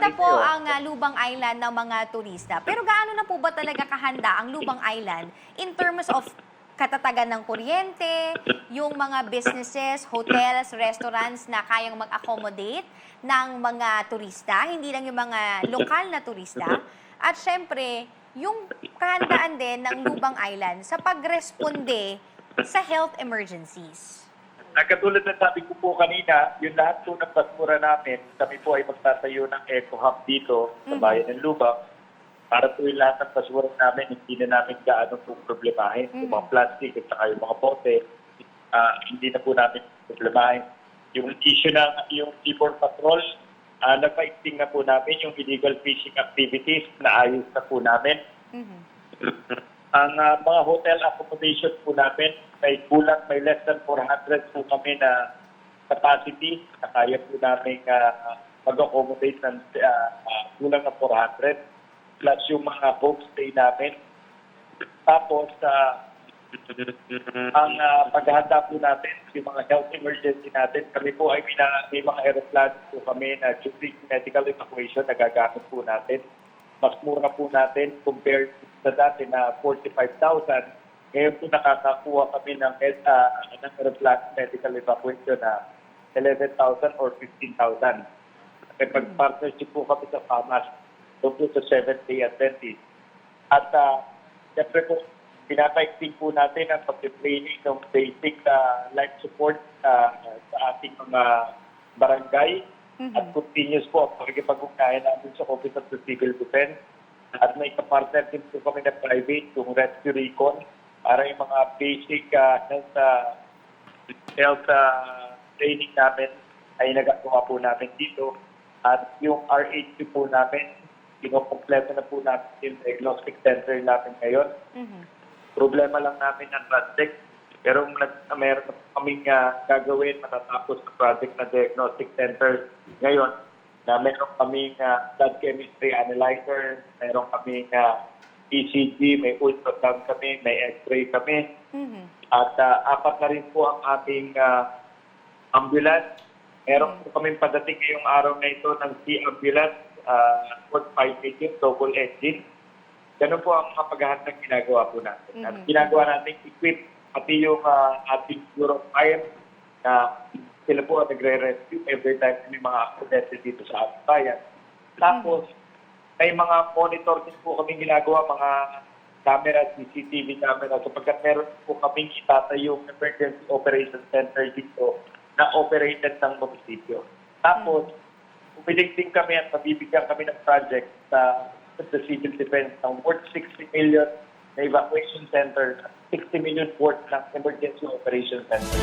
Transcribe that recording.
na po ang ah, Lubang Island ng mga turista. Pero gaano na po ba talaga kahanda ang Lubang Island in terms of katatagan ng kuryente, yung mga businesses, hotels, restaurants na kayang mag-accommodate ng mga turista, hindi lang yung mga lokal na turista. At syempre, yung kahandaan din ng Lubang Island sa pagresponde sa health emergencies. Ang katulad na sabi ko po kanina, yung lahat po ng basura namin, kami po ay magtatayo ng eco hub dito sa Mhm. bayan ng Lubang para po yung lahat ng basura namin, hindi na namin gaano po problemahin. Yung Mhm. mga plastic at saka yung mga bote, ah, hindi na po namin problemahin. Yung issue ng yung seaboard patrol, uh, nagpa-extinct na po namin yung illegal fishing activities na ayos na po namin. Mhm. Ang ah, mga hotel accommodation po namin, may kulang, may less than 400 po kami na capacity na kaya po namin ah, mag-accommodate ng ah, ah, kulang na 400 plus yung mga homestay namin. Tapos, ah, ang ah, paghahanda po natin, yung mga health emergency natin, kami po ay may, may mga aeroplano po kami na during medical evacuation na gagamit po natin. Mas mura po natin compared sa dati na 45,000. Ngayon po nakakakuha kami ng, ah, ng aeroplano medical evacuation na 11,000 or 15,000. May pag-partnership po kami sa FAMAS tungkol sa 7-day Adventist. At uh, siyempre po, pinapa-extend po natin ang pag-training ng basic uh, life support uh, sa ating mga barangay Mhm. at continuous po ang pakikipag-ugnayan namin sa Office of the Civil Defense. At may kapartner din po kami na private, yung Rescue Recon, para yung mga basic uh, health, uh, health uh, training namin ay nagagawa po namin dito. At yung RHQ po namin, kinukompleto na po natin yung diagnostic center namin ngayon. Mhm. Problema lang namin ang project. Pero nag, meron na kaming ah, gagawin matatapos sa project na diagnostic center ngayon na meron kaming ah, blood chemistry analyzer, meron kaming ah, ECG, may ultrasound kami, may x-ray kami, Mhm. at ah, apat na rin po ang ating ah, ambulance. Meron po kaming padating ngayong araw na ito ng C-ambulance, uh, 5 million, double engine. Ganun po ang mga paghahandang ginagawa po natin. At Mhm. ginagawa natin equip pati yung ah, ating Euro Fire na sila po ang nagre-rescue every time may mga aksidente dito sa ating bayan. Tapos, may mga monitor din po kami ginagawa, mga camera, CCTV camera, sapagkat meron po kaming itatayong emergency operation center dito na operated ng munisipyo. Tapos, umilig din kami at mabibigyan kami ng project sa sa civil defense ng worth 60 million na evacuation center 60 million worth ng emergency operation center.